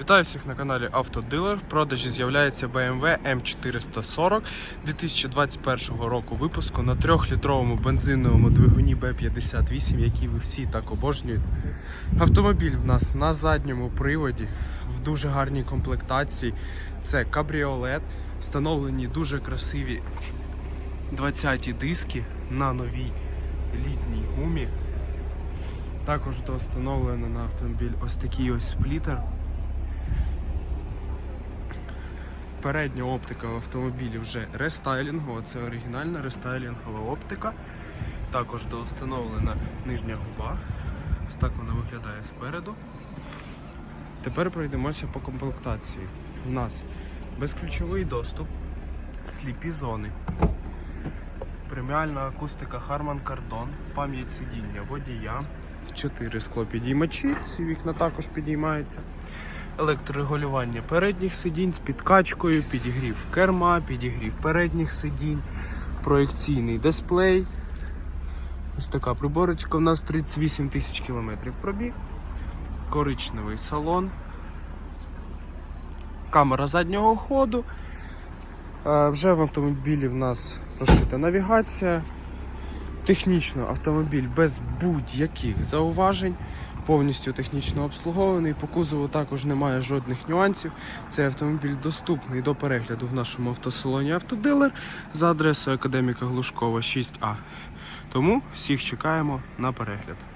Вітаю всіх на каналі Автодилер. В продажі з'являється BMW M440 2021 року випуску на 3-літровому бензиновому двигуні B58, який ви всі так обожнюєте. Автомобіль в нас на задньому приводі в дуже гарній комплектації. Це кабріолет, встановлені дуже красиві 20-ті диски на новій літній гумі. Також встановлено на автомобіль ось такий ось сплітер. Передня оптика в автомобілі вже рестайлінгова, це оригінальна рестайлінгова оптика. Також доустановлена нижня губа. Ось так вона виглядає спереду. Тепер пройдемося по комплектації. У нас безключовий доступ, сліпі зони, преміальна акустика Harman Kardon, пам'ять сидіння водія, 4 склопідіймачі, ці вікна також підіймаються електрорегулювання передніх сидінь з підкачкою, підігрів керма, підігрів передніх сидінь, проекційний дисплей. Ось така приборочка. У нас 38 тисяч кілометрів пробіг. Коричневий салон. Камера заднього ходу. Е, Вже в автомобілі в нас прошита навігація. Технічно автомобіль без будь-яких зауважень повністю технічно обслугований. По кузову також немає жодних нюансів. Цей автомобіль доступний до перегляду в нашому автосалоні Автодилер за адресою Академіка Глушкова 6А. Тому всіх чекаємо на перегляд.